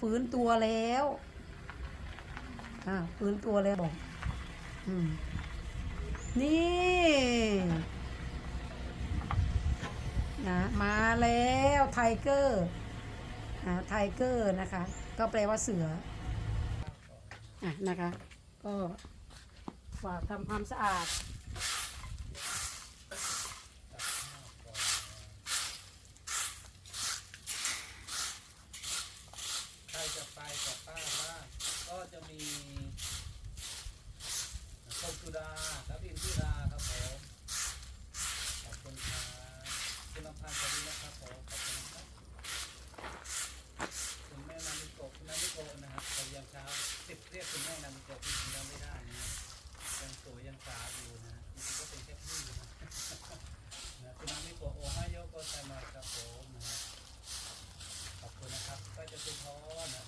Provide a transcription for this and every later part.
ฟื้นตัวแล้วอ่าฟื้นตัวแล้วบอกอืมนี่นะมาแล้วไทเกอร์อ่าไทเกอร์นะคะ ก็แปลว่าเสืออะนะคะ ก็ฝากทำความสะอาด ใครจะ ไปกับป้าบ้างก็จะมีโคจุดาครับอินทิราครับผมขอบคุณครับคุณลำพันธ์สวัสดีนะครับผมขอบคุณครับคุณแม่นามิโกะคุณนามิโกะนะครับแต่ยังเช้าติดเรียกคุณแม่นามิโกะที่จริงไม่ได้นะยังสวยยังสาวอยู่นะจริงๆก็เป็นแค่พี่นะนะคุณนามิโกะโอไฮโยโกไซมาครับผมนะขอบคุณนะครับก็จะเป็นท้อนะ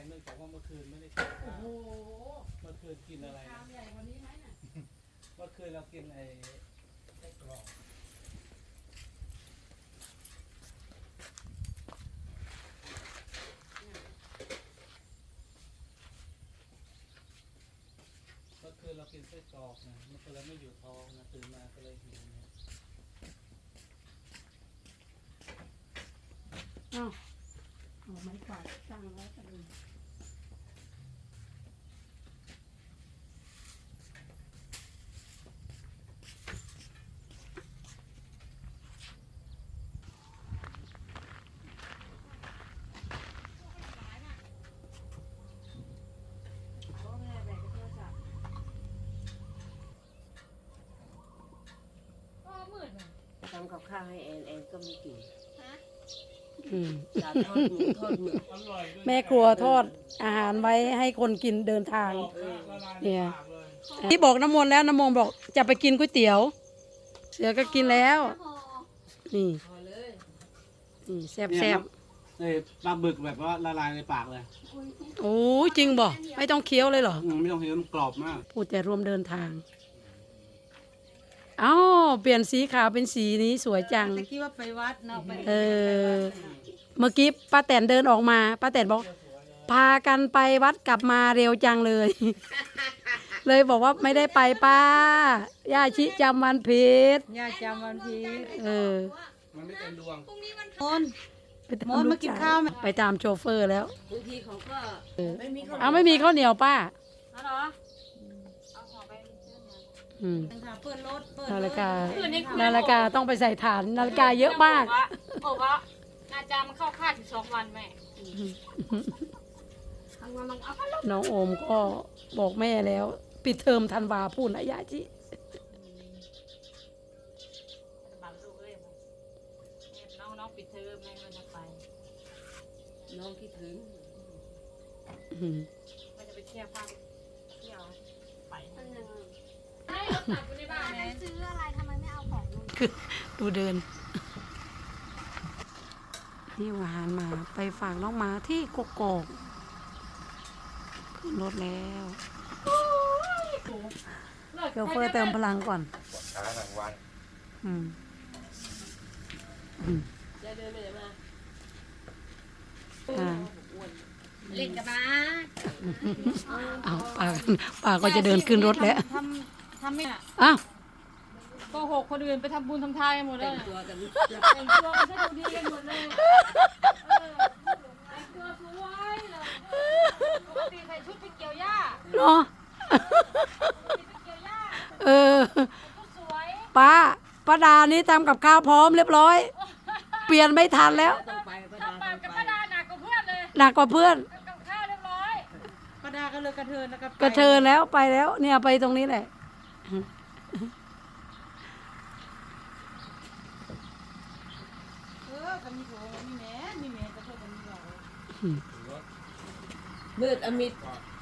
งแรงเนื่องจากว่าเมื่อคืนไม่ได้กินข้าวโอ้โหเมื่อคืนกินอะไรชามนะใหญ่กว่านี้ไหมน่ะเมื่อคืนเรากินไอ้ไส้กรอกเมื่อคืนเรากินไส้กรอกนะมันก็เลยไม่อยู่ท้องนะตื่นมาก็เลยหิวนะอ้าว เอาไม้กวาดตั้งไว้กันเลยทำกับข้าวให้แอนแอนก็ไม่กิน อืมอยากทอดหมูทอดหมึกอร่อยด้วยแม่ครัวทอดอาหารไว้ให้คนกินเดินทางกรอบมากละลายในเนี่ยปากเลยที่บอกน้ำมนต์แล้วน้ำมนต์บอกจะไปกินก๋วยเตี๋ยว เสือก็กินแล้วนี่พอเลยนี่แซ่บแซ่บเอ้ยปลาบึกแบบว่าละลายในปากเลยโอ้ยจริงบ่ไม่ต้องเคี้ยวเลยเหรออืมไม่ต้องเห็นมันกรอบมาก พูดแต่รวมเดินทางเอ้าเปลี่ยนสีขาวเป็นสีนี้สวยจังแต่คิดว่าไปวัดเนาะไปเออ เมื่อกี้ป้าแตนเดินออกมาป้าแตนบอก พากันไปวัดกลับมาเร็วจังเลย เลยบอกว่าไม่ได้ไปป้าย่าชิจำวันผิดญาติจำวันพีชเออมันไม่เป็นดวงมน ไปตมนมากินข้าวไหม ไปตามโชเฟอร์แล้ว บางทีเขาก็ไม่มีข้าวเอาไม่มีข้าวเหนียวป้า เอาเหรอ อืมค่ะเปิดรถเปิดนาฬิกาคืนนี้คุยนาฬิกาต้องไปใส่ฐานนาฬิกาเยอะมากบอกว่าบอกว่าอาจารย์มันเข้าค่ายถึงสองวันแม่ทางวันมันเอาพัดลมน้องโอมก็บอกแม่แล้ว ปิดเทอมธันวาพูดนะยาจิบังลูกเอ้ยบอกเนี่ยน้องน้องปิดเทอมแม่มันจะไปน้องคิดถึงอืมมันจะไปเที่ยวภาคเที่ยวไปให้เรา ตัดอยู่ในบ้านแม่ซื้ออะไรทำไมไม่เอาของลงดูเดินนี่อาหารมาไปฝากน้องหมาที่กกอกขึ้นรถแล้วโชเฟอร์เติมพลังก่อนช้าหนังวันอืมจะเดินไปไหนมาอ่าเล่นกับบ้าเอาป้าป้าก็จะเดินขึ้นรถแล้วทำ ทำไม่อ้าวโกหกคนอื่นไปทำบุญทำทานกันหมดเลแต่ยงตัวกันแต่งตัวกันซะดูดีกันหมดเลยเออแต่งตัวสวยเลยปกติใส่ชุดไปเกี่ยวหญ้าเนาะเเออสวยป้าป้าดานี่ทำกับข้าวพร้อมเรียบร้อย เปลี่ยนไม่ทันแล้วต้องไปป้าดาทำปาต้กองกับไปป้าดาหนักกว่าเพื่อนเลยหนักกว่าเพื่อนกับข้าวเรียบร้อยป้าดาก็เลยกระเทินแล้วก็กระเทินแล้วไปแล้วเนี่ยไปตรงนี้แหละ เออก็มีโถมีแม่มีแม่ก็โทษกันมีเรามืดเอามีด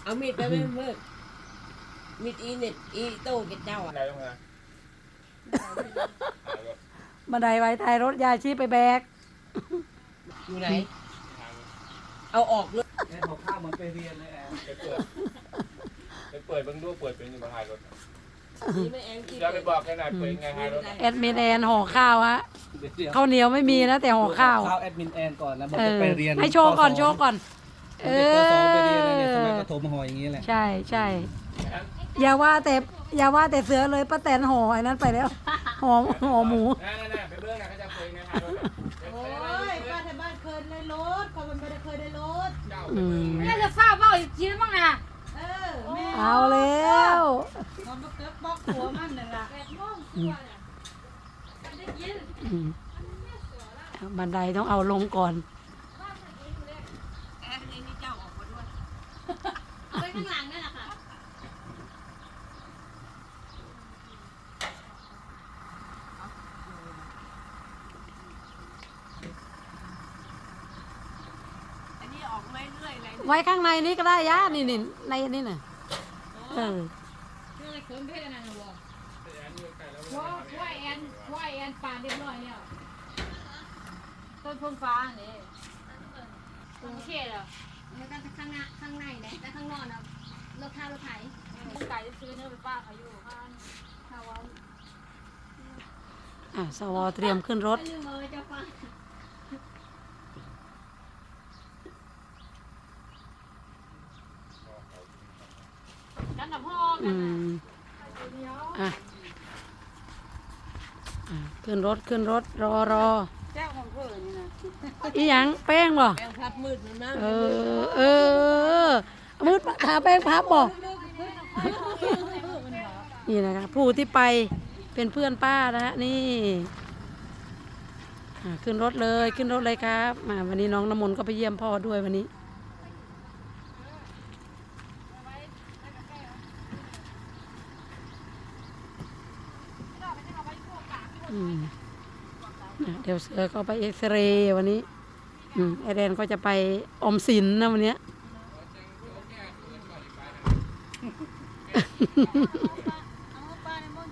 เอามีดไปไหมมืดมีดอีเน็ตอีโต้เก็บเจ้าอะอะไรต้องมาบันไดไว้ท้ายรถยาชีไปแบก อยู่ไหนเอาออกเลยแอนบอกข้าวเหมือนไปเรียนเลยแอนไปเปิดไปเปิดเบิ่งดูเปิดเป็นอยู่บนท้ายรถนี่ ไม่แองกี้อย่าไปบอกขนาดเปิดไงท้ายรถแอดมินแอนห่อข้าวฮะเดี๋ยวเดี๋ยวข้าวเหนียวไม่มีนะแต่ห่อข้าวข้าวแอดมินแอนก่อนแล้วบอกเอจะอไปเรียนให้โชว์ก่อนปสงโชว์ก่อน เอเด็กปสองไปอเรียนเนี่ยสมัยประถมห่ออย่างนี้แหละใช่ใช่อย่าว่าแต่อย่าว่าแต่เสือเลยป้าแตนห่อไอ้นั้นไปแล้วห่อห่อหมูนั่นๆๆไปเบิ่งนะเขาจะเปิดไงท้ายรถโอ้ยป้าที่บ้านเคยได้รถก็มันไม่ได้เคยได้รถเจ้าอืมน่าจะทราบว่าอีกทีมั้งนะ เออแม่เอาแล้วมันมาเกิดบอกหัวมันนั่นล่ะแปดโมงกว่าเนี่ยไม่ได้ยินอืมบันไดต้องเอาลงก่อนแอนนี่เจ้าออกมาด้วยเอาไว้ข้างหลังนั่นแหละค่ะอันนี้ออกไม่เรื่อยเลยไว้ข้างในนี้ก็ได้ย่านี่นี่ในนี่น่ะ เออเรื่องอะไรเขินเพศอะไรนะวะว่าว่าแอนว่าแอนปานเรียบร้อยเนี่ยต้นพงฟ้านี่ตรงเขตอะแล้วก็ข้างหน้าข้างในเลยแต่ข้างนอกนะรถข้าวรถไถไก่จะซื้อเนื้อไปป้าเขาอยู่ข้างข้าวว่าอะสวเตรียมขึ้นรถลืมเลยเจ้าฟ้า กันกับพ่ออืกันนะมเดียวอะอะขึ้นรถขึ้นรถรอรอเจ้าของเพื่อนนี่นะอีหยังแป้งบ่แป้งพับมืดมันนะเออเออมืดทาแป้งพับบ่นี่นะคะผู้ที่ไปเป็นเพื่อนป้านะฮะนี่อะขึ้นรถเลยขึ้นรถเลยครับมาวันนี้น้องน้ำมนต์ก็ไปเยี่ยมพ่อด้วยวันนี้ อืมอะ เดี๋ยวเสือก็ไปเอ็กซเรย์วันนี้อืมไอแดนก็จะไปอมสินนะวันเนี้ยเอาป้าในมน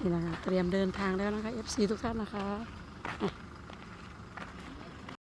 นี่นะคะเตรียมเดินทางแล้วนะคะ FC ทุกท่านนะคะ